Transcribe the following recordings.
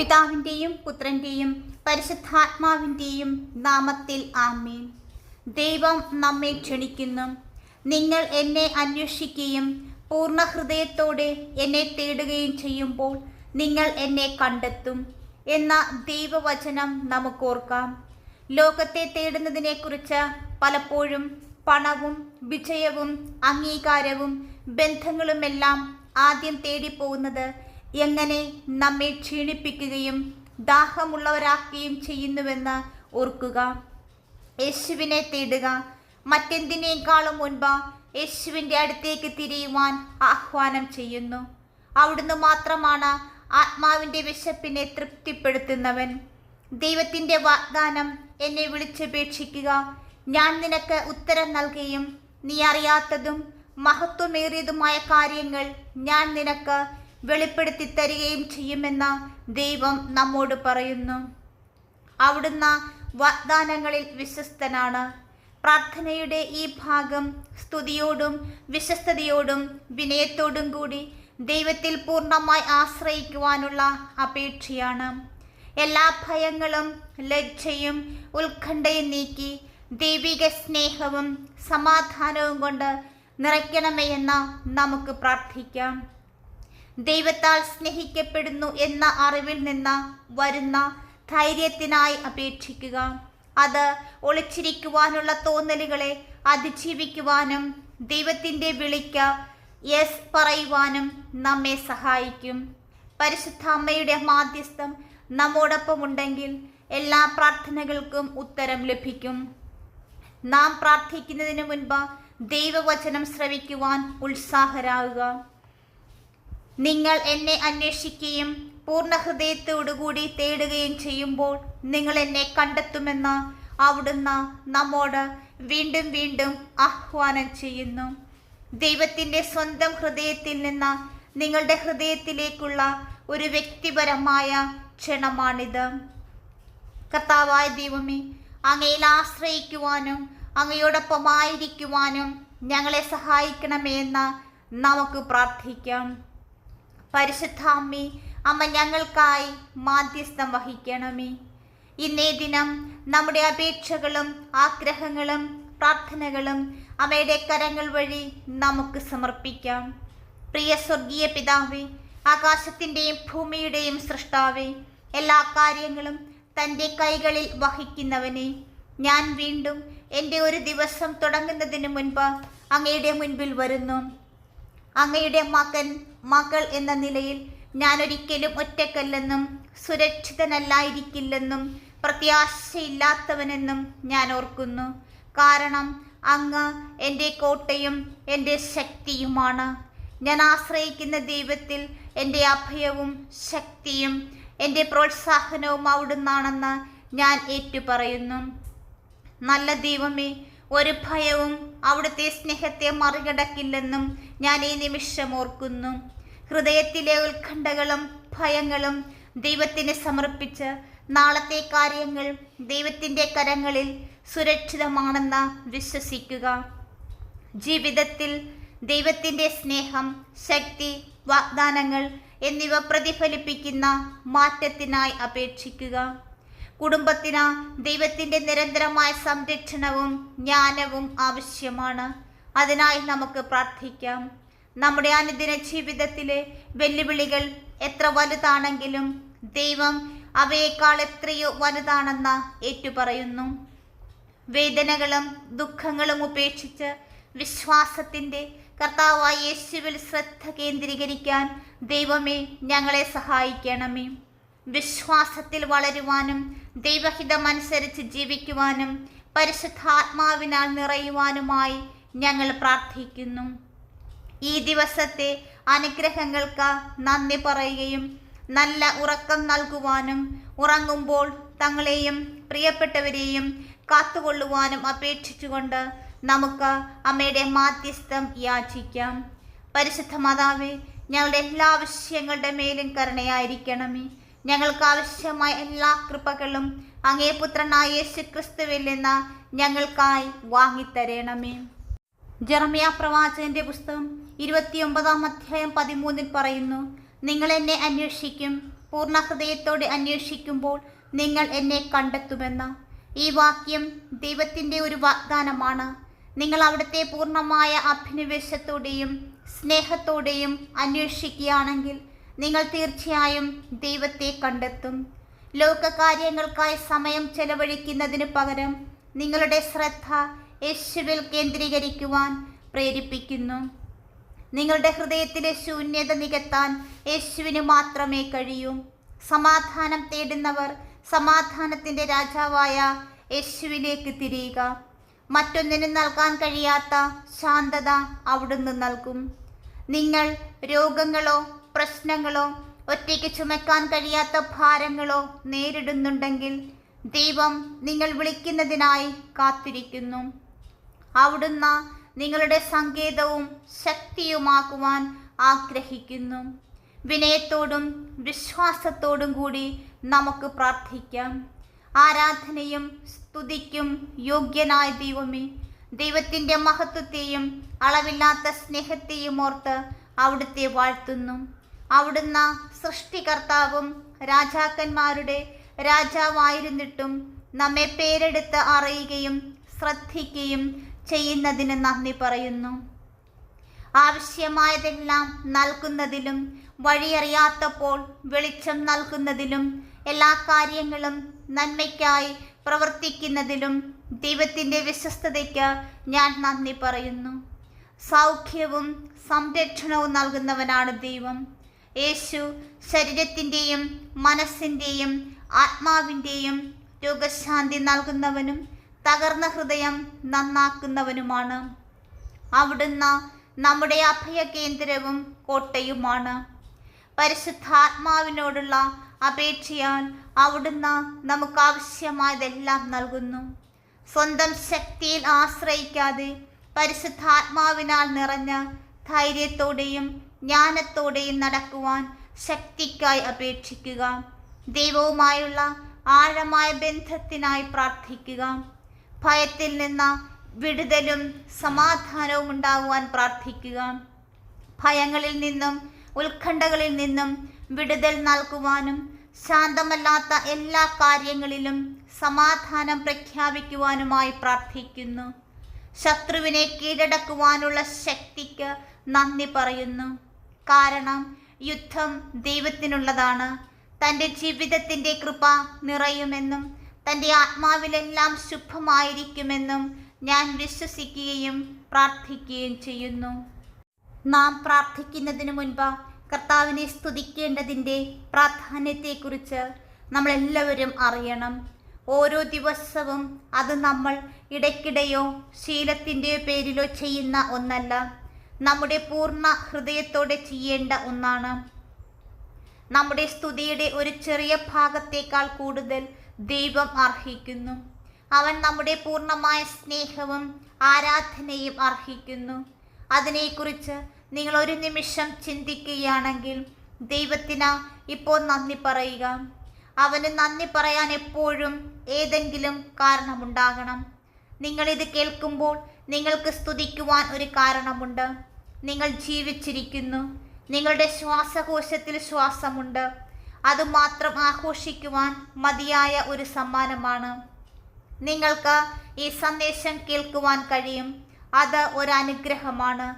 പിതാവിന്റെയും പുത്രന്റെയും പരിശുദ്ധാത്മാവിന്റെയും നാമത്തിൽ ആമീൻ. ദൈവം നമ്മെ ക്ഷണിക്കുന്നു. നിങ്ങൾ എന്നെ അന്വേഷിക്കുകയും പൂർണ ഹൃദയത്തോടെ എന്നെ തേടുകയും ചെയ്യുമ്പോൾ നിങ്ങൾ എന്നെ കണ്ടെത്തും എന്ന ദൈവവചനം നമുക്കോർക്കാം. ലോകത്തെ തേടുന്നതിനെക്കുറിച്ച് പലപ്പോഴും പണവും വിജയവും അംഗീകാരവും ബന്ധങ്ങളുമെല്ലാം ആദ്യം തേടിപ്പോകുന്നത് എങ്ങനെ നമ്മെ ക്ഷീണിപ്പിക്കുകയും ദാഹമുള്ളവരാക്കുകയും ചെയ്യുന്നുവെന്ന് ഓർക്കുക. യേശുവിനെ തേടുക. മറ്റെന്തിനേക്കാളും മുൻപ് യേശുവിന്റെ അടുത്തേക്ക് തിരിയുവാൻ ആഹ്വാനം ചെയ്യുന്നു. അവിടുന്ന് മാത്രമാണ് ആത്മാവിന്റെ വിശപ്പിനെ തൃപ്തിപ്പെടുത്തുന്നവൻ. ദൈവത്തിന്റെ വാഗ്ദാനം എന്നെ വിളിച്ചപേക്ഷിക്കുക. ഞാൻ നിനക്ക് ഉത്തരം നൽകുകയും നീ അറിയാത്തതും മഹത്വമേറിയതുമായ കാര്യങ്ങൾ ഞാൻ നിനക്ക് വെളിപ്പെടുത്തി തരികയും ചെയ്യുമെന്ന് ദൈവം നമ്മോട് പറയുന്നു. അവിടുന്ന് വാഗ്ദാനങ്ങളിൽ വിശ്വസ്തനാണ്. പ്രാർത്ഥനയുടെ ഈ ഭാഗം സ്തുതിയോടും വിശ്വസ്തയോടും വിനയത്തോടും കൂടി ദൈവത്തിൽ പൂർണമായി ആശ്രയിക്കുവാനുള്ള അപേക്ഷയാണ്. എല്ലാ ഭയങ്ങളും ലജ്ജയും ഉത്കണ്ഠയും നീക്കി ദൈവിക സ്നേഹവും സമാധാനവും കൊണ്ട് നിറയ്ക്കണമേ എന്ന് നമുക്ക് പ്രാർത്ഥിക്കാം. ദൈവത്താൽ സ്നേഹിക്കപ്പെടുന്നു എന്ന അറിവിൽ നിന്ന് വരുന്ന ധൈര്യത്തിനായി അപേക്ഷിക്കുക. അത് ഒളിച്ചിരിക്കുവാനുള്ള തോന്നലുകളെ അതിജീവിക്കുവാനും ദൈവത്തിന്റെ വിളിക്ക് യെസ് പറയുവാനും നമ്മെ സഹായിക്കും. പരിശുദ്ധ അമ്മയുടെ മാധ്യസ്ഥം നമ്മോടൊപ്പമുണ്ടെങ്കിൽ എല്ലാ പ്രാർത്ഥനകൾക്കും ഉത്തരം ലഭിക്കും. നാം പ്രാർത്ഥിക്കുന്നതിന് മുൻപ് ദൈവവചനം ശ്രവിക്കുവാൻ ഉത്സാഹരാകുക. നിങ്ങൾ എന്നെ അന്വേഷിക്കുകയും പൂർണ ഹൃദയത്തോടുകൂടി തേടുകയും ചെയ്യുമ്പോൾ നിങ്ങൾ എന്നെ കണ്ടെത്തുമെന്ന് അവിടുന്ന് നമ്മോട് വീണ്ടും വീണ്ടും ആഹ്വാനം ചെയ്യുന്നു. ദൈവത്തിന്റെ സ്വന്തം ഹൃദയത്തിൽ നിന്ന് നിങ്ങളുടെ ഹൃദയത്തിലേക്കുള്ള ഒരു വ്യക്തിപരമായ ക്ഷണമാണിത്. കർത്താവായ ദൈവമേ അങ്ങയിൽ ആശ്രയിക്കുവാനും അങ്ങയോടൊപ്പമായിരിക്കുവാനും ഞങ്ങളെ സഹായിക്കണമേ എന്ന് നമുക്ക് പ്രാർത്ഥിക്കാം. പരിശുദ്ധാമ്മി അമ്മ ഞങ്ങൾക്കായി മാധ്യസ്ഥം വഹിക്കണമേ. ഇന്നേ ദിനം നമ്മുടെ അപേക്ഷകളും ആഗ്രഹങ്ങളും പ്രാർത്ഥനകളും അമ്മയുടെ കരങ്ങൾ വഴി നമുക്ക് സമർപ്പിക്കാം. പ്രിയ സ്വർഗീയ പിതാവേ ആകാശത്തിന്റെയും ഭൂമിയുടെയും സൃഷ്ടാവേ എല്ലാ കാര്യങ്ങളും തന്റെ കൈകളിൽ വഹിക്കുന്നവനെ ഞാൻ വീണ്ടും എന്റെ ഒരു ദിവസം തുടങ്ങുന്നതിന് മുൻപ് അങ്ങയുടെ മുൻപിൽ വരുന്നു. അങ്ങയുടെ മകൻ മകൾ എന്ന നിലയിൽ ഞാൻ ഒരിക്കലും ഒറ്റക്കല്ലെന്നും സുരക്ഷിതനല്ലായിരിക്കില്ലെന്നും പ്രത്യാശയില്ലാത്തവനെന്നും ഞാൻ ഓർക്കുന്നു. കാരണം അങ്ങ് എന്റെ കോട്ടയും എന്റെ ശക്തിയുമാണ്. ഞാൻ ആശ്രയിക്കുന്ന ദൈവത്തിൽ എന്റെ അഭയവും ശക്തിയും എന്റെ പ്രോത്സാഹനവും അവിടുന്നാണെന്ന് ഞാൻ ഏറ്റുപറയുന്നു. നല്ല ദൈവമേ ഒരു ഭയവും അവിടുത്തെ സ്നേഹത്തെ മറികടക്കില്ലെന്നും ഞാൻ ഈ നിമിഷം ഓർക്കുന്നു. ഹൃദയത്തിലെ ഉത്കണ്ഠകളും ഭയങ്ങളും ദൈവത്തിന് സമർപ്പിച്ച് നാളത്തെ കാര്യങ്ങൾ ദൈവത്തിന്റെ കരങ്ങളിൽ സുരക്ഷിതമാണെന്ന് വിശ്വസിക്കുക. ജീവിതത്തിൽ ദൈവത്തിന്റെ സ്നേഹം ശക്തി വാഗ്ദാനങ്ങൾ എന്നിവ പ്രതിഫലിപ്പിക്കുന്ന മാറ്റത്തിനായി അപേക്ഷിക്കുക. കുടുംബത്തിന് ദൈവത്തിന്റെ നിരന്തരമായ സംരക്ഷണവും ജ്ഞാനവും ആവശ്യമാണ്. അതിനായി നമുക്ക് പ്രാർത്ഥിക്കാം. നമ്മുടെ അനുദിന ജീവിതത്തിലെ വെല്ലുവിളികൾ എത്ര വലുതാണെങ്കിലും ദൈവം അവയേക്കാൾ എത്രയോ വലുതാണെന്ന് ഏറ്റുപറയുന്നു. വേദനകളും ദുഃഖങ്ങളും ഉപേക്ഷിച്ച് വിശ്വാസത്തിന്റെ കർത്താവായ യേശുവിൽ ശ്രദ്ധ കേന്ദ്രീകരിക്കാൻ ദൈവമേ ഞങ്ങളെ സഹായിക്കണമേ. വിശ്വാസത്തിൽ വളരുവാനും ദൈവഹിതമനുസരിച്ച് ജീവിക്കുവാനും പരിശുദ്ധാത്മാവിനാൽ നിറയുവാനുമായി ഞങ്ങൾ പ്രാർത്ഥിക്കുന്നു. ഈ ദിവസത്തെ അനുഗ്രഹങ്ങൾക്ക് നന്ദി പറയുകയും നല്ല ഉറക്കം നൽകുവാനും ഉറങ്ങുമ്പോൾ തങ്ങളെയും പ്രിയപ്പെട്ടവരെയും കാത്തുകൊള്ളുവാനും അപേക്ഷിച്ചുകൊണ്ട് നമുക്ക് അമ്മയുടെ മാധ്യസ്ഥം യാചിക്കാം. പരിശുദ്ധ മാതാവേ ഞങ്ങളുടെ എല്ലാ വിഷയങ്ങളുടെ മേലും കരുണയായിരിക്കണമേ. ഞങ്ങൾക്ക് ആവശ്യമായ എല്ലാ കൃപകളും അങ്ങേ പുത്രനായ യേശു ക്രിസ്തുവിൽ നിന്ന് ഞങ്ങൾക്കായി വാങ്ങിത്തരണമേ. ജർമിയ പ്രവാചകന്റെ പുസ്തകം ഇരുപത്തിയൊമ്പതാം അധ്യായം പതിമൂന്നിൽ പറയുന്നു നിങ്ങൾ എന്നെ അന്വേഷിക്കും പൂർണ ഹൃദയത്തോടെ അന്വേഷിക്കുമ്പോൾ നിങ്ങൾ എന്നെ കണ്ടെത്തുമെന്ന്. ഈ വാക്യം ദൈവത്തിന്റെ ഒരു വാഗ്ദാനമാണ്. നിങ്ങൾ അവിടുത്തെ പൂർണമായ അഭിനിവേശത്തോടെയും സ്നേഹത്തോടെയും അന്വേഷിക്കുകയാണെങ്കിൽ നിങ്ങൾ തീർച്ചയായും ദൈവത്തെ കണ്ടെത്തും. ലോകകാര്യങ്ങൾക്കായി സമയം ചെലവഴിക്കുന്നതിന് പകരം നിങ്ങളുടെ ശ്രദ്ധ യേശുവിൽ കേന്ദ്രീകരിക്കുവാൻ പ്രേരിപ്പിക്കുന്നു. നിങ്ങളുടെ ഹൃദയത്തിലെ ശൂന്യത നികത്താൻ യേശുവിന് മാത്രമേ കഴിയൂ. സമാധാനം തേടുന്നവർ സമാധാനത്തിന്റെ രാജാവായ യേശുവിലേക്ക് തിരിയുക. മറ്റൊന്നിനും നൽകാൻ കഴിയാത്ത ശാന്തത അവിടുന്ന് നൽകും. നിങ്ങൾ രോഗങ്ങളോ പ്രശ്നങ്ങളോ ഒറ്റയ്ക്ക് ചുമക്കാൻ കഴിയാത്ത ഭാരങ്ങളോ നേരിടുന്നുണ്ടെങ്കിൽ ദൈവം നിങ്ങൾ വിളിക്കുന്നതിനായി കാത്തിരിക്കുന്നു. അവിടുന്ന് നിങ്ങളുടെ സങ്കേതവും ശക്തിയുമാക്കുവാൻ ആഗ്രഹിക്കുന്നു. വിനയത്തോടും വിശ്വാസത്തോടും കൂടി നമുക്ക് പ്രാർത്ഥിക്കാം. ആരാധനയും സ്തുതിക്കും യോഗ്യനായ ദൈവമേ ദൈവത്തിന്റെ മഹത്വത്തെയും അളവില്ലാത്ത സ്നേഹത്തെയും ഓർത്ത് അവിടുത്തെ വാഴ്ത്തുന്നു. അവിടുന്ന് സൃഷ്ടികർത്താവും രാജാക്കന്മാരുടെ രാജാവായിരുന്നിട്ടും നമ്മെ പേരെടുത്ത് അറിയുകയും ശ്രദ്ധിക്കുകയും ചെയ്യുന്നതിന് നന്ദി പറയുന്നു. ആവശ്യമായതെല്ലാം നൽകുന്നതിലും വഴിയറിയാത്തപ്പോൾ വെളിച്ചം നൽകുന്നതിലും എല്ലാ കാര്യങ്ങളും നന്മയ്ക്കായി പ്രവർത്തിക്കുന്നതിലും ദൈവത്തിന്റെ വിശ്വസ്തതയ്ക്ക് ഞാൻ നന്ദി പറയുന്നു. സൗഖ്യവും സംരക്ഷണവും നൽകുന്നവനാണ് ദൈവം. യേശു ശരീരത്തിന്റെയും മനസ്സിന്റെയും ആത്മാവിന്റെയും രോഗശാന്തി നൽകുന്നവനും തകർന്ന ഹൃദയം നന്നാക്കുന്നവനുമാണ്. അവിടുന്ന് നമ്മുടെ അഭയകേന്ദ്രവും കോട്ടയുമാണ്. പരിശുദ്ധാത്മാവിനോടുള്ള അപേക്ഷയാൽ അവിടുന്ന് നമുക്ക് ആവശ്യമായതെല്ലാം നൽകുന്നു. സ്വന്തം ശക്തിയിൽ ആശ്രയിക്കാതെ പരിശുദ്ധാത്മാവിനാൽ നിറഞ്ഞ ധൈര്യത്തോടെയും ജ്ഞാനത്തോടെയും നടക്കുവാൻ ശക്തിക്കായി അപേക്ഷിക്കുക. ദൈവവുമായുള്ള ആഴമായ ബന്ധത്തിനായി പ്രാർത്ഥിക്കുക. ഭയത്തിൽ നിന്ന് വിടുതലും സമാധാനവും ഉണ്ടാകുവാൻ പ്രാർത്ഥിക്കുക. ഭയങ്ങളിൽ നിന്നും ഉത്കണ്ഠകളിൽ നിന്നും വിടുതൽ നൽകുവാനും ശാന്തമല്ലാത്ത എല്ലാ കാര്യങ്ങളിലും സമാധാനം പ്രഖ്യാപിക്കുവാനുമായി പ്രാർത്ഥിക്കുന്നു. ശത്രുവിനെ കീഴടക്കുവാനുള്ള ശക്തിക്ക് നന്ദി പറയുന്നു. കാരണം യുദ്ധം ദൈവത്തിനുള്ളതാണ്. തന്റെ ജീവിതത്തിന്റെ കൃപ നിറയുമെന്നും തന്റെ ആത്മാവിലെല്ലാം ശുഭമായിരിക്കുമെന്നും ഞാൻ വിശ്വസിക്കുകയും പ്രാർത്ഥിക്കുകയും ചെയ്യുന്നു. നാം പ്രാർത്ഥിക്കുന്നതിന് മുൻപ് കർത്താവിനെ സ്തുതിക്കേണ്ടതിന്റെ പ്രാധാന്യത്തെക്കുറിച്ച് നമ്മളെല്ലാവരും അറിയണം. ഓരോ ദിവസവും അത് നമ്മൾ ഇടയ്ക്കിടെയോ ശീലത്തിന്റെയോ പേരിലോ ചെയ്യുന്ന ഒന്നല്ല. നമ്മുടെ പൂർണ ഹൃദയത്തോടെ ചെയ്യേണ്ട ഒന്നാണ്. നമ്മുടെ സ്തുതിയുടെ ഒരു ചെറിയ ഭാഗത്തേക്കാൾ കൂടുതൽ ദൈവം അർഹിക്കുന്നു. അവൻ നമ്മുടെ പൂർണമായ സ്നേഹവും ആരാധനയും അർഹിക്കുന്നു. അതിനെക്കുറിച്ച് നിങ്ങൾ ഒരു നിമിഷം ചിന്തിക്കുകയാണെങ്കിൽ ദൈവത്തിന് ഇപ്പോൾ നന്ദി പറയുക. അവന് നന്ദി പറയാൻ എപ്പോഴും ഏതെങ്കിലും കാരണമുണ്ടാകണം. നിങ്ങളിത് കേൾക്കുമ്പോൾ നിങ്ങൾക്ക് സ്തുതിക്കുവാൻ ഒരു കാരണമുണ്ട്. നിങ്ങൾ ജീവിച്ചിരിക്കുന്നു. നിങ്ങളുടെ ശ്വാസകോശത്തിൽ ശ്വാസമുണ്ട്. അതുമാത്രം ആഘോഷിക്കുവാൻ മതിയായ ഒരു സമ്മാനമാണ്. നിങ്ങൾക്ക് ഈ സന്ദേശം കേൾക്കുവാൻ കഴിയും. അത് ഒരു അനുഗ്രഹമാണ്.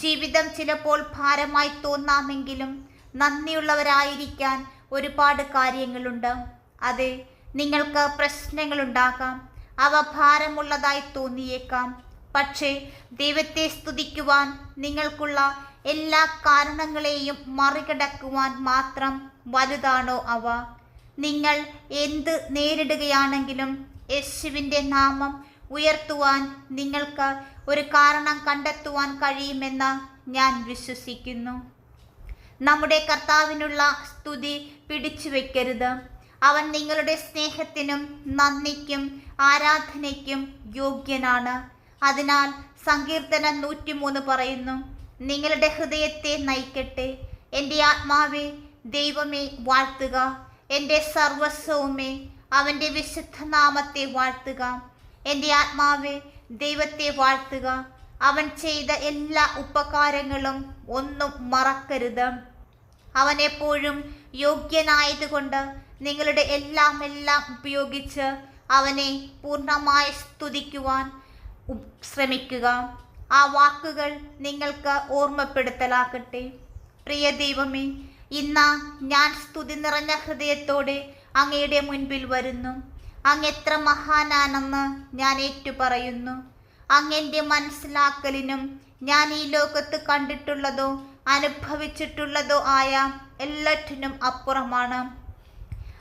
ജീവിതം ചിലപ്പോൾ ഭാരമായി തോന്നാമെങ്കിലും നന്ദിയുള്ളവരായിരിക്കാൻ ഒരുപാട് കാര്യങ്ങളുണ്ട്. അതെ നിങ്ങൾക്ക് പ്രശ്നങ്ങളുണ്ടാകാം. അവ ഭാരമുള്ളതായി തോന്നിയേക്കാം. പക്ഷേ ദൈവത്തെ സ്തുതിക്കുവാൻ നിങ്ങൾക്കുള്ള എല്ലാ കാരണങ്ങളെയും മറികടക്കുവാൻ മാത്രം വലുതാണോ അവ? നിങ്ങൾ എന്ത് നേരിടുകയാണെങ്കിലും യേശുവിന്റെ നാമം ഉയർത്തുവാൻ നിങ്ങൾക്ക് ഒരു കാരണം കണ്ടെത്തുവാൻ കഴിയുമെന്ന് ഞാൻ വിശ്വസിക്കുന്നു. നമ്മുടെ കർത്താവിനുള്ള സ്തുതി പിടിച്ചു വയ്ക്കരുത് അവൻ നിങ്ങളുടെ സ്നേഹത്തിനും നന്ദിക്കും ആരാധനയ്ക്കും യോഗ്യനാണ്. അതിനാൽ സങ്കീർത്തനം നൂറ്റിമൂന്ന് പറയുന്നു നിങ്ങളുടെ ഹൃദയത്തെ നയിക്കട്ടെ. എന്റെ ആത്മാവെ ദൈവമേ വാഴ്ത്തുക. എന്റെ സർവസ്വവുമേ അവന്റെ വിശുദ്ധ നാമത്തെ വാഴ്ത്തുക. എന്റെ ആത്മാവെ ദൈവത്തെ വാഴ്ത്തുക. അവൻ ചെയ്ത എല്ലാ ഉപകാരങ്ങളും ഒന്നും മറക്കരുത്. അവനെപ്പോഴും യോഗ്യനായതുകൊണ്ട് നിങ്ങളുടെ എല്ലാം എല്ലാം ഉപയോഗിച്ച് അവനെ പൂർണമായി സ്തുതിക്കുവാൻ ശ്രമിക്കുക. ആ വാക്കുകൾ നിങ്ങൾക്ക് ഓർമ്മപ്പെടുത്തലാക്കട്ടെ പ്രിയ ദൈവമേ ഇന്ന് ഞാൻ സ്തുതി നിറഞ്ഞ ഹൃദയത്തോടെ അങ്ങയുടെ മുൻപിൽ വരുന്നു. അങ്ങ് എത്ര മഹാനാണെന്ന് ഞാൻ ഏറ്റുപറയുന്നു. അങ്ങന്റെ മനസ്സിലാക്കലിനും ഞാൻ ഈ ലോകത്ത് കണ്ടിട്ടുള്ളതോ അനുഭവിച്ചിട്ടുള്ളതോ ആയ എല്ലാറ്റിനും അപ്പുറമാണ്.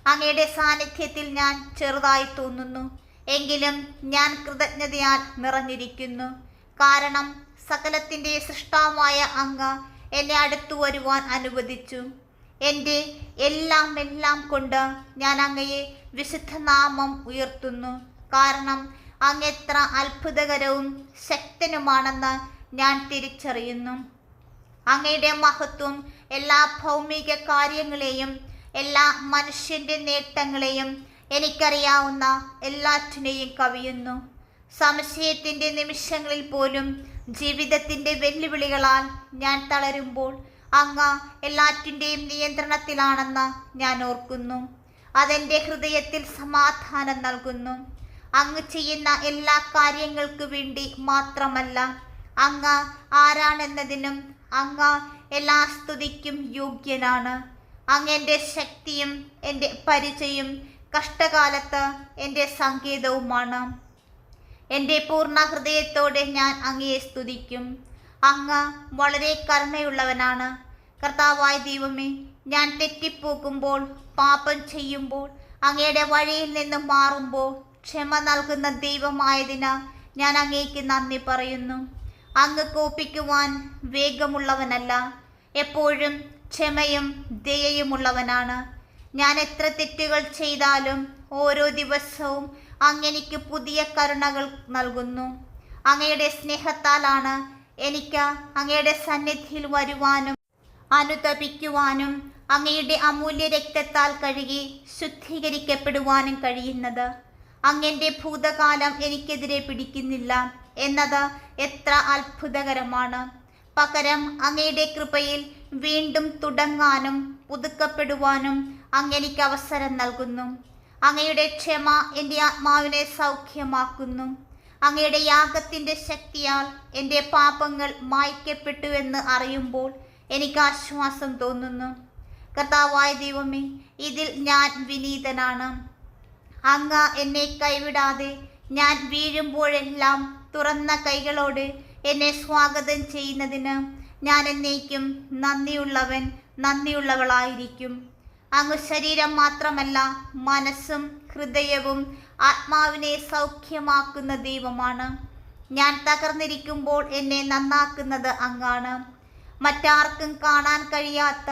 അങ്ങയുടെ സാന്നിധ്യത്തിൽ ഞാൻ ചെറുതായി തോന്നുന്നു. എങ്കിലും ഞാൻ കൃതജ്ഞതയാൽ നിറഞ്ഞിരിക്കുന്നു. കാരണം സകലത്തിന്റെ സൃഷ്ടാവായ അങ്ങ് എന്നെ അടുത്തു വരുവാൻ അനുവദിച്ചു. എന്റെ എല്ലാം എല്ലാം കൊണ്ട് ഞാൻ അങ്ങയെ വിശുദ്ധ നാമം ഉയർത്തുന്നു. കാരണം അങ്ങ് എത്ര അത്ഭുതകരവും ശക്തനുമാണെന്ന് ഞാൻ തിരിച്ചറിയുന്നു. അങ്ങയുടെ മഹത്വം എല്ലാ ഭൗമിക കാര്യങ്ങളെയും എല്ലാ മനുഷ്യന്റെ നേട്ടങ്ങളെയും എനിക്കറിയാവുന്ന എല്ലാറ്റിനെയും കവിയുന്നു. സംശയത്തിന്റെ നിമിഷങ്ങളിൽ പോലും ജീവിതത്തിന്റെ വെല്ലുവിളികളാൽ ഞാൻ തളരുമ്പോൾ അങ്ങ് എല്ലാറ്റിന്റെയും നിയന്ത്രണത്തിലാണെന്ന് ഞാൻ ഓർക്കുന്നു. അതെന്റെ ഹൃദയത്തിൽ സമാധാനം നൽകുന്നു. അങ്ങ് ചെയ്യുന്ന എല്ലാ കാര്യങ്ങൾക്കു വേണ്ടി മാത്രമല്ല അങ്ങ് ആരാണെന്നതിനും അങ്ങ് എല്ലാ സ്തുതിക്കും യോഗ്യനാണ്. അങ്ങ് എന്റെ ശക്തിയും എന്റെ പരിചയം കഷ്ടകാലത്ത് എന്റെ സങ്കേതവുമാണ്. എന്റെ പൂർണ ഹൃദയത്തോടെ ഞാൻ അങ്ങയെ സ്തുതിക്കും. അങ്ങ് വളരെ കരുണയുള്ളവനാണ്. കർത്താവായ ദൈവമേ ഞാൻ തെറ്റിപ്പോകുമ്പോൾ പാപം ചെയ്യുമ്പോൾ അങ്ങയുടെ വഴിയിൽ നിന്ന് മാറുമ്പോൾ ക്ഷമ നൽകുന്ന ദൈവമായതിന് ഞാൻ അങ്ങേക്ക് നന്ദി പറയുന്നു. അങ്ങ് കോപ്പിക്കുവാൻ വേഗമുള്ളവനല്ല എപ്പോഴും ക്ഷമയും ദയയുമുള്ളവനാണ്. ഞാൻ എത്ര തെറ്റുകൾ ചെയ്താലും ഓരോ ദിവസവും അങ്ങെനിക്ക് പുതിയ കരുണകൾ നൽകുന്നു. അങ്ങയുടെ സ്നേഹത്താലാണ് എനിക്ക് അങ്ങയുടെ സന്നിധിയിൽ വരുവാനും അനുതപിക്കുവാനും അങ്ങയുടെ അമൂല്യ രക്തത്താൽ കഴുകി ശുദ്ധീകരിക്കപ്പെടുവാനും കഴിയുന്നത്. അങ്ങന്റെ ഭൂതകാലം എനിക്കെതിരെ പിടിക്കുന്നില്ല എന്നത് എത്ര അത്ഭുതകരമാണ്. പകരം അങ്ങയുടെ കൃപയിൽ വീണ്ടും തുടങ്ങാനും പുതുക്കപ്പെടുവാനും അങ്ങെനിക്ക് അവസരം നൽകുന്നു. അങ്ങയുടെ ക്ഷമ എന്റെ ആത്മാവിനെ സൗഖ്യമാക്കുന്നു. അങ്ങയുടെ യാഗത്തിന്റെ ശക്തിയാൽ എന്റെ പാപങ്ങൾ മായ്ക്കപ്പെട്ടുവെന്ന് അറിയുമ്പോൾ എനിക്ക് ആശ്വാസം തോന്നുന്നു. കർത്താവായ ദൈവമേ ഇതിൽ ഞാൻ വിനീതനാണ്. അങ്ങ എന്നെ കൈവിടാതെ ഞാൻ വീഴുമ്പോഴെല്ലാം തുറന്ന കൈകളോട് എന്നെ സ്വാഗതം ചെയ്യുന്നതിന് ഞാൻ എന്നേക്കും നന്ദിയുള്ളവൻ നന്ദിയുള്ളവളായിരിക്കും. അങ്ങ് ശരീരം മാത്രമല്ല മനസ്സും ഹൃദയവും ആത്മാവിനെ സൗഖ്യമാക്കുന്ന ദൈവമാണ്. ഞാൻ തകർന്നിരിക്കുമ്പോൾ എന്നെ നന്നാക്കുന്നത് അങ്ങാണ്. മറ്റാർക്കും കാണാൻ കഴിയാത്ത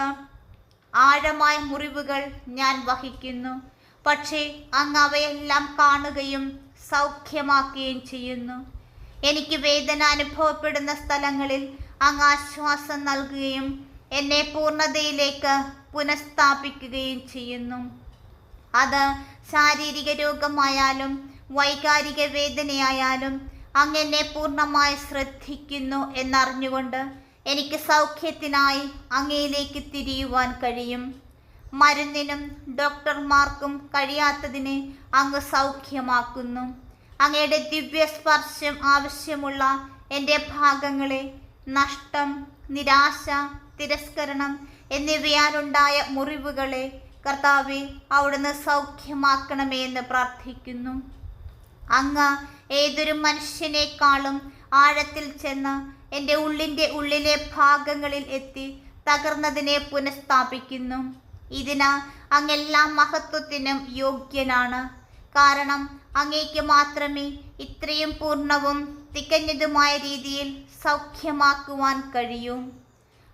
ആഴമായ മുറിവുകൾ ഞാൻ വഹിക്കുന്നു. പക്ഷേ അങ്ങ് അവയെല്ലാം കാണുകയും സൗഖ്യമാക്കുകയും ചെയ്യുന്നു. എനിക്ക് വേദന അനുഭവപ്പെടുന്ന സ്ഥലങ്ങളിൽ അങ്ങ് ആശ്വാസം നൽകുകയും എന്നെ പൂർണതയിലേക്ക് പുനഃസ്ഥാപിക്കുകയും ചെയ്യുന്നു. അത് ശാരീരിക രോഗമായാലും വൈകാരിക വേദനയായാലും അങ്ങനെ പൂർണമായി ശ്രദ്ധിക്കുന്നു എന്നറിഞ്ഞുകൊണ്ട് എനിക്ക് സൗഖ്യത്തിനായി അങ്ങയിലേക്ക് തിരിയുവാൻ കഴിയും. മരുന്നിനും ഡോക്ടർമാർക്കും കഴിയാത്തതിനെ അങ്ങ് സൗഖ്യമാക്കുന്നു. അങ്ങയുടെ ദിവ്യസ്പർശം ആവശ്യമുള്ള എന്റെ ഭാഗങ്ങളെ നഷ്ടം നിരാശ തിരസ്കരണം എന്നിവയാലുണ്ടായ മുറിവുകളെ കർത്താവെ അവിടുന്ന് സൗഖ്യമാക്കണമേ എന്ന് പ്രാർത്ഥിക്കുന്നു. അങ്ങ് ഏതൊരു മനുഷ്യനേക്കാളും ആഴത്തിൽ ചെന്ന് എന്റെ ഉള്ളിന്റെ ഉള്ളിലെ ഭാഗങ്ങളിൽ എത്തി തകർന്നതിനെ പുനഃസ്ഥാപിക്കുന്നു. ഇതിന് അങ്ങെല്ലാ മഹത്വത്തിനും യോഗ്യനാണ്. കാരണം അങ്ങേക്ക് മാത്രമേ ഇത്രയും പൂർണവും തികഞ്ഞതുമായ രീതിയിൽ സൗഖ്യമാക്കുവാൻ കഴിയൂ.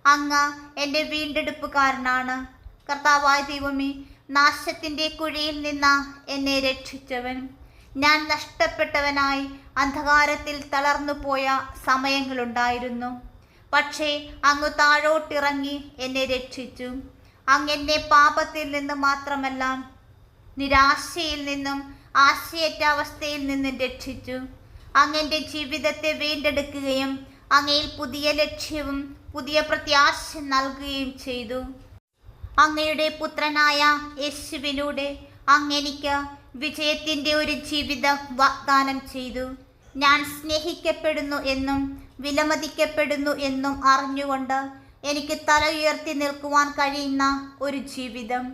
അങ്ങ് എന്റെ വീണ്ടെടുപ്പുകാരനാണ്. കർത്താവായ ദൈവമേ നാശത്തിന്റെ കുഴിയിൽ നിന്ന് എന്നെ രക്ഷിച്ചവൻ. ഞാൻ നഷ്ടപ്പെട്ടവനായി അന്ധകാരത്തിൽ തളർന്നു പോയ സമയങ്ങളുണ്ടായിരുന്നു. പക്ഷേ അങ്ങ് താഴോട്ടിറങ്ങി എന്നെ രക്ഷിച്ചു. അങ്ങ് എന്നെ പാപത്തിൽ നിന്ന് മാത്രമല്ല നിരാശയിൽ നിന്നും ആശയറ്റ അവസ്ഥയിൽ നിന്നും രക്ഷിച്ചു. അങ്ങന്റെ ജീവിതത്തെ വീണ്ടെടുക്കുകയും അങ്ങയിൽ പുതിയ ലക്ഷ്യവും പുതിയ പ്രത്യാശ നൽകുകയും ചെയ്തു. അങ്ങയുടെ പുത്രനായ യേശുവിലൂടെ അങ്ങെനിക്ക് വിജയത്തിന്റെ ഒരു ജീവിതം വാഗ്ദാനം ചെയ്തു. ഞാൻ സ്നേഹിക്കപ്പെടുന്നു എന്നും വിലമതിക്കപ്പെടുന്നു എന്നും അറിഞ്ഞുകൊണ്ട് എനിക്ക് തല ഉയർത്തി നിൽക്കുവാൻ കഴിയുന്ന ഒരു ജീവിതം.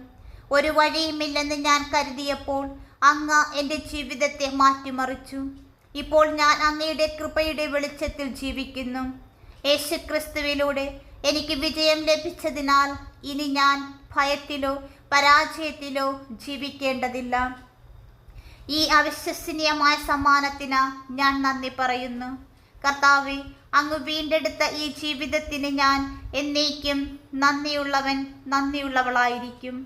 ഒരു വഴിയുമില്ലെന്ന് ഞാൻ കരുതിയപ്പോൾ അങ്ങ് എന്റെ ജീവിതത്തെ മാറ്റിമറിച്ചു. ഇപ്പോൾ ഞാൻ അങ്ങയുടെ കൃപയുടെ വെളിച്ചത്തിൽ ജീവിക്കുന്നു. യേശുക്രിസ്തുവിലൂടെ എനിക്ക് വിജയം ലഭിച്ചതിനാൽ ഇനി ഞാൻ ഭയത്തിലോ പരാജയത്തിലോ ജീവിക്കേണ്ടതില്ല. ഈ അവിശ്വസനീയമായ സമ്മാനത്തിന് ഞാൻ നന്ദി പറയുന്നു. കർത്താവെ അങ്ങ് വീണ്ടെടുത്ത ഈ ജീവിതത്തിന് ഞാൻ എന്നേക്കും നന്ദിയുള്ളവൻ നന്ദിയുള്ളവളായിരിക്കും.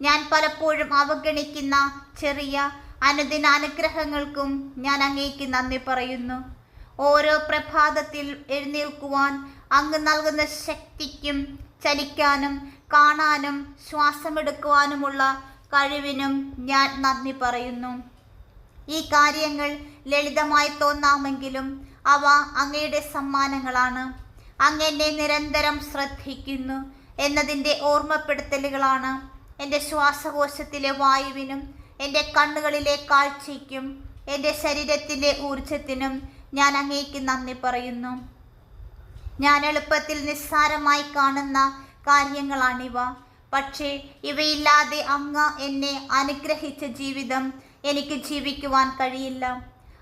ഞാൻ പലപ്പോഴും അവഗണിക്കുന്ന ചെറിയ അനുദിന അനുഗ്രഹങ്ങൾക്കും ഞാൻ അങ്ങേക്ക് നന്ദി പറയുന്നു. ഓരോ പ്രഭാതത്തിൽ എഴുന്നേൽക്കുവാൻ അങ്ങ് നൽകുന്ന ശക്തിക്കും ചലിക്കാനും കാണാനും ശ്വാസമെടുക്കുവാനുമുള്ള കഴിവിനും ഞാൻ നന്ദി പറയുന്നു. ഈ കാര്യങ്ങൾ ലളിതമായി തോന്നാമെങ്കിലും അവ അങ്ങയുടെ സമ്മാനങ്ങളാണ്. അങ്ങെന്നെ നിരന്തരം ശ്രദ്ധിക്കുന്നു എന്നതിന്റെ ഓർമ്മപ്പെടുത്തലുകളാണ്. എന്റെ ശ്വാസകോശത്തിലെ വായുവിനും എന്റെ കണ്ണുകളിലെ കാഴ്ചയ്ക്കും എന്റെ ശരീരത്തിലെ ഊർജത്തിനും ഞാൻ അങ്ങേക്ക് നന്ദി പറയുന്നു. ഞാൻ എളുപ്പത്തിൽ നിസ്സാരമായി കാണുന്ന കാര്യങ്ങളാണിവ. പക്ഷേ ഇവയില്ലാതെ അങ്ങ് എന്നെ അനുഗ്രഹിച്ച ജീവിതം എനിക്ക് ജീവിക്കുവാൻ കഴിയില്ല.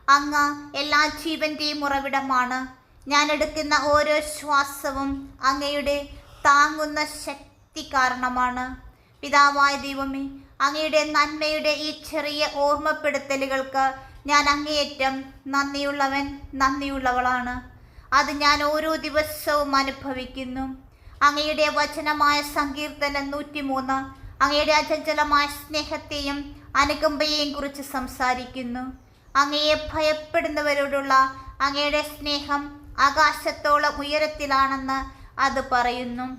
അങ്ങ് എല്ലാ ജീവന്റെയും ഉറവിടമാണ്. ഞാൻ എടുക്കുന്ന ഓരോ ശ്വാസവും അങ്ങയുടെ താങ്ങുന്ന ശക്തി കാരണമാണ്. പിതാവായ ദൈവമേ അങ്ങയുടെ നന്മയുടെ ഈ ചെറിയ ഓർമ്മപ്പെടുത്തലുകൾക്ക് ഞാൻ അങ്ങേയറ്റം നന്ദിയുള്ളവൻ നന്ദിയുള്ളവളാണ്. അത് ഞാൻ ഓരോ ദിവസവും അനുഭവിക്കുന്നു. അങ്ങയുടെ വചനമായ സങ്കീർത്തനം നൂറ്റിമൂന്ന്. അങ്ങയുടെ അചഞ്ചലമായ സ്നേഹത്തെയും അനുകമ്പയെയും കുറിച്ച് സംസാരിക്കുന്നു. അങ്ങയെ ഭയപ്പെടുന്നവരോടുള്ള അങ്ങയുടെ സ്നേഹം ആകാശത്തോളം ഉയരത്തിലാണെന്ന് അത് പറയുന്നു.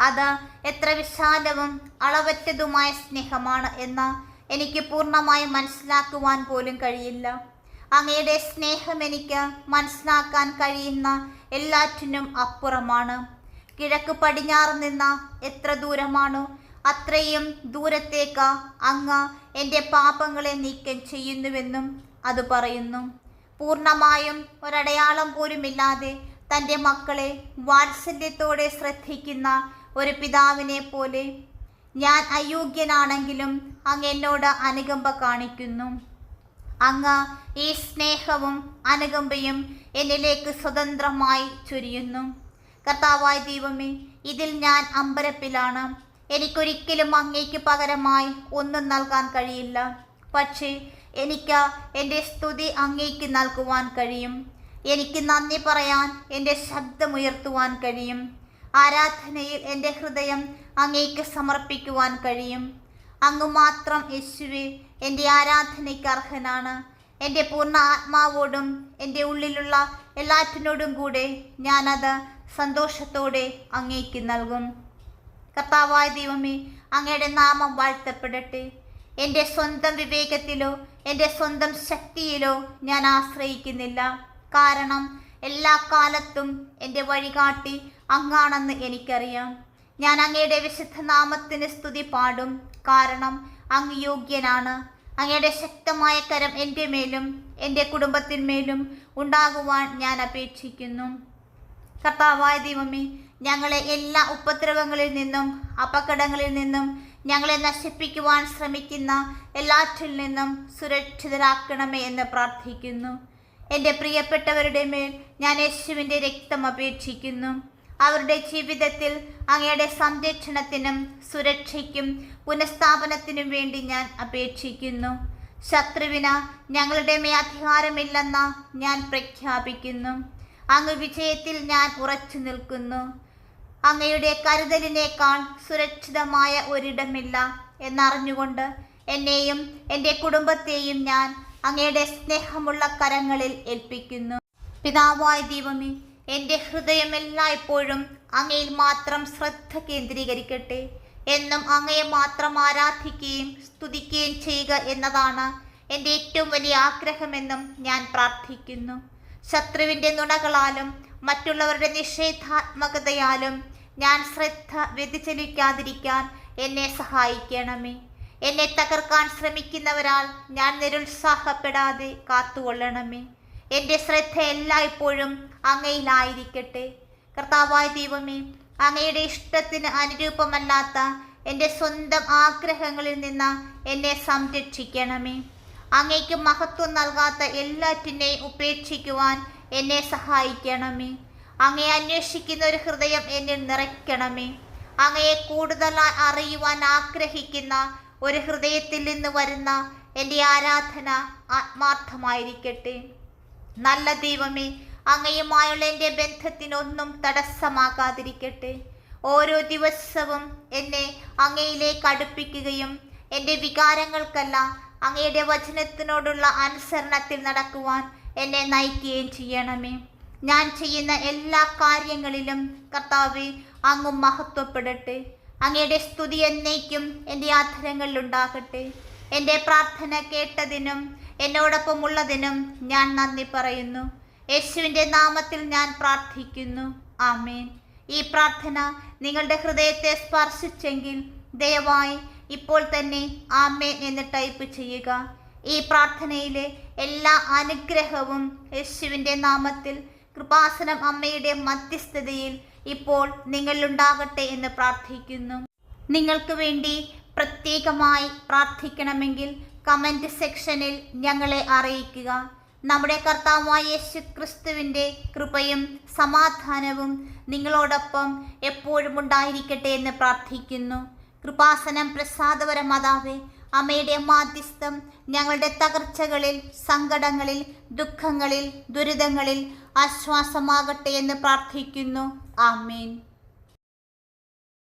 അത് എത്ര വിശാലവും അളവറ്റതുമായ സ്നേഹമാണ് എന്ന് എനിക്ക് പൂർണമായും മനസ്സിലാക്കുവാൻ പോലും കഴിയില്ല. അങ്ങയുടെ സ്നേഹം എനിക്ക് മനസ്സിലാക്കാൻ കഴിയുന്ന എല്ലാറ്റിനും അപ്പുറമാണ്. കിഴക്ക് പടിഞ്ഞാറ് നിന്ന് എത്ര ദൂരമാണോ അത്രയും ദൂരത്തേക്ക് അങ്ങ് എന്റെ പാപങ്ങളെ നീക്കം ചെയ്യുന്നുവെന്നും അത് പറയുന്നു. പൂർണമായും ഒരടയാളം പോലുമില്ലാതെ തന്റെ മക്കളെ വാത്സല്യത്തോടെ ശ്രദ്ധിക്കുന്ന ഒരു പിതാവിനെ പോലെ ഞാൻ അയോഗ്യനാണെങ്കിലും അങ്ങ് എന്നോട് അനുകമ്പ കാണിക്കുന്നു. അങ്ങ് ഈ സ്നേഹവും അനുകമ്പയും എന്നിലേക്ക് സ്വതന്ത്രമായി ചൊരിയുന്നു. കർത്താവായ ദൈവമേ ഇതിൽ ഞാൻ അമ്പരപ്പിലാണ്. എനിക്കൊരിക്കലും അങ്ങേക്ക് പകരമായി ഒന്നും നൽകാൻ കഴിയില്ല. പക്ഷേ എനിക്ക് എന്റെ സ്തുതി അങ്ങേക്ക് നൽകുവാൻ കഴിയും. എനിക്ക് നന്ദി പറയാൻ എന്റെ ശബ്ദമുയർത്തുവാൻ കഴിയും. ആരാധനയിൽ എന്റെ ഹൃദയം അങ്ങേക്ക് സമർപ്പിക്കുവാൻ കഴിയും. അങ്ങ് മാത്രം യേശുവെ എന്റെ ആരാധനയ്ക്ക് അർഹനാണ്. എന്റെ പൂർണ ആത്മാവോടും എന്റെ ഉള്ളിലുള്ള എല്ലാറ്റിനോടും കൂടെ ഞാനത് സന്തോഷത്തോടെ അങ്ങേക്ക് നൽകും. കർത്താവായ ദൈവമേ അങ്ങയുടെ നാമം വാഴ്ത്തപ്പെടട്ടെ. എന്റെ സ്വന്തം വിവേകത്തിലോ എന്റെ സ്വന്തം ശക്തിയിലോ ഞാൻ ആശ്രയിക്കുന്നില്ല. കാരണം എല്ലാ കാലത്തും എന്റെ വഴികാട്ടി അങ്ങാണെന്ന് എനിക്കറിയാം. ഞാൻ അങ്ങയുടെ വിശുദ്ധ നാമത്തിന് സ്തുതി പാടും. കാരണം അങ്ങ് യോഗ്യനാണ്. അങ്ങയുടെ ശക്തമായ കരം എന്റെ മേലും എന്റെ കുടുംബത്തിന്മേലും ഉണ്ടാകുവാൻ ഞാൻ അപേക്ഷിക്കുന്നു. കർത്താവായ ദൈവമേ ഞങ്ങളെ എല്ലാ ഉപദ്രവങ്ങളിൽ നിന്നും അപകടങ്ങളിൽ നിന്നും ഞങ്ങളെ നശിപ്പിക്കുവാൻ ശ്രമിക്കുന്ന എല്ലാറ്റിൽ നിന്നും സുരക്ഷിതരാക്കണമേ എന്ന് പ്രാർത്ഥിക്കുന്നു. എന്റെ പ്രിയപ്പെട്ടവരുടെ മേൽ ഞാൻ യേശുവിന്റെ രക്തം അപേക്ഷിക്കുന്നു. അവരുടെ ജീവിതത്തിൽ അങ്ങയുടെ സംരക്ഷണത്തിനും സുരക്ഷയ്ക്കും പുനഃസ്ഥാപനത്തിനും വേണ്ടി ഞാൻ അപേക്ഷിക്കുന്നു. ശത്രുവിന് ഞങ്ങളുടെ മേ അധികാരമില്ലെന്ന് ഞാൻ പ്രഖ്യാപിക്കുന്നു. അങ്ങ് വിജയത്തിൽ ഞാൻ ഉറച്ചു നിൽക്കുന്നു. അങ്ങയുടെ കരുതലിനേക്കാൾ സുരക്ഷിതമായ ഒരിടമില്ല എന്നറിഞ്ഞുകൊണ്ട് എന്നെയും എന്റെ കുടുംബത്തെയും ഞാൻ അങ്ങയുടെ സ്നേഹമുള്ള കരങ്ങളിൽ ഏൽപ്പിക്കുന്നു. പിതാവായ ദൈവമേ എന്റെ ഹൃദയം എല്ലായ്പ്പോഴും അങ്ങയിൽ മാത്രം ശ്രദ്ധ കേന്ദ്രീകരിക്കട്ടെ എന്നും അങ്ങയെ മാത്രം ആരാധിക്കുകയും സ്തുതിക്കുകയും ചെയ്യുക എന്നതാണ് എന്റെ ഏറ്റവും വലിയ ആഗ്രഹമെന്നും ഞാൻ പ്രാർത്ഥിക്കുന്നു. ശത്രുവിന്റെ നുണകളാലും മറ്റുള്ളവരുടെ നിഷേധാത്മകതയാലും ഞാൻ ശ്രദ്ധ വ്യതിചലിക്കാതിരിക്കാൻ എന്നെ സഹായിക്കണമേ. എന്നെ തകർക്കാൻ ശ്രമിക്കുന്നവരാൽ ഞാൻ നിരുത്സാഹപ്പെടാതെ കാത്തുകൊള്ളണമേ. എന്റെ ശ്രദ്ധ എല്ലായ്പ്പോഴും അങ്ങയിലായിരിക്കട്ടെ. കർത്താവായ ദൈവമേ അങ്ങയുടെ ഇഷ്ടത്തിന് അനുരൂപമല്ലാത്ത എന്റെ സ്വന്തം ആഗ്രഹങ്ങളിൽ നിന്ന് എന്നെ സംരക്ഷിക്കണമേ. അങ്ങയ്ക്ക് മഹത്വം നൽകാത്ത എല്ലാറ്റിനെയും ഉപേക്ഷിക്കുവാൻ എന്നെ സഹായിക്കണമേ. അങ്ങയെ അന്വേഷിക്കുന്ന ഒരു ഹൃദയം എന്നിൽ നിറയ്ക്കണമേ. അങ്ങയെ കൂടുതലായി അറിയുവാൻ ആഗ്രഹിക്കുന്ന ഒരു ഹൃദയത്തിൽ നിന്ന് വരുന്ന എന്റെ ആരാധന ആത്മാർത്ഥമായിരിക്കട്ടെ. നല്ല ദൈവമേ അങ്ങയുമായുള്ള എന്റെ ബന്ധത്തിനൊന്നും തടസ്സമാകാതിരിക്കട്ടെ. ഓരോ ദിവസവും എന്നെ അങ്ങയിലേക്ക് അടുപ്പിക്കുകയും എന്റെ വികാരങ്ങൾക്കല്ല അങ്ങയുടെ വചനത്തിനോടുള്ള അനുസരണത്തിൽ നടക്കുവാൻ എന്നെ നയിക്കുകയും ചെയ്യണമേ. ഞാൻ ചെയ്യുന്ന എല്ലാ കാര്യങ്ങളിലും കർത്താവെ അങ്ങ് മഹത്വപ്പെടട്ടെ. അങ്ങയുടെ സ്തുതി എന്നേക്കും എന്റെ ആധാരങ്ങളിലുണ്ടാകട്ടെ. എന്റെ പ്രാർത്ഥന കേട്ടതിനും എന്നോടൊപ്പം ഉള്ളതിനും ഞാൻ നന്ദി പറയുന്നു. യേശുവിന്റെ നാമത്തിൽ ഞാൻ പ്രാർത്ഥിക്കുന്നു. ആമേൻ. ഈ പ്രാർത്ഥന നിങ്ങളുടെ ഹൃദയത്തെ സ്പർശിച്ചെങ്കിൽ ദയവായി ഇപ്പോൾ തന്നെ ആമേൻ എന്ന് ടൈപ്പ് ചെയ്യുക. ഈ പ്രാർത്ഥനയിലെ എല്ലാ അനുഗ്രഹവും യേശുവിന്റെ നാമത്തിൽ കൃപാസനം അമ്മയുടെ മധ്യസ്ഥതയിൽ ഇപ്പോൾ നിങ്ങളിലുണ്ടാകട്ടെ എന്ന് പ്രാർത്ഥിക്കുന്നു. നിങ്ങൾക്ക് വേണ്ടി പ്രത്യേകമായി പ്രാർത്ഥിക്കണമെങ്കിൽ കമന്റ് സെക്ഷനിൽ ഞങ്ങളെ അറിയിക്കുക. നമ്മുടെ കർത്താവായ യേശു ക്രിസ്തുവിന്റെ കൃപയും സമാധാനവും നിങ്ങളോടൊപ്പം എപ്പോഴും ഉണ്ടായിരിക്കട്ടെ എന്ന് പ്രാർത്ഥിക്കുന്നു. കൃപാസനം പ്രസാദപര മാതാവേ അമ്മയുടെ മാധ്യസ്ഥം ഞങ്ങളുടെ തകർച്ചകളിൽ സങ്കടങ്ങളിൽ ദുഃഖങ്ങളിൽ ദുരിതങ്ങളിൽ ആശ്വാസമാകട്ടെ എന്ന് പ്രാർത്ഥിക്കുന്നു. ആമേൻ.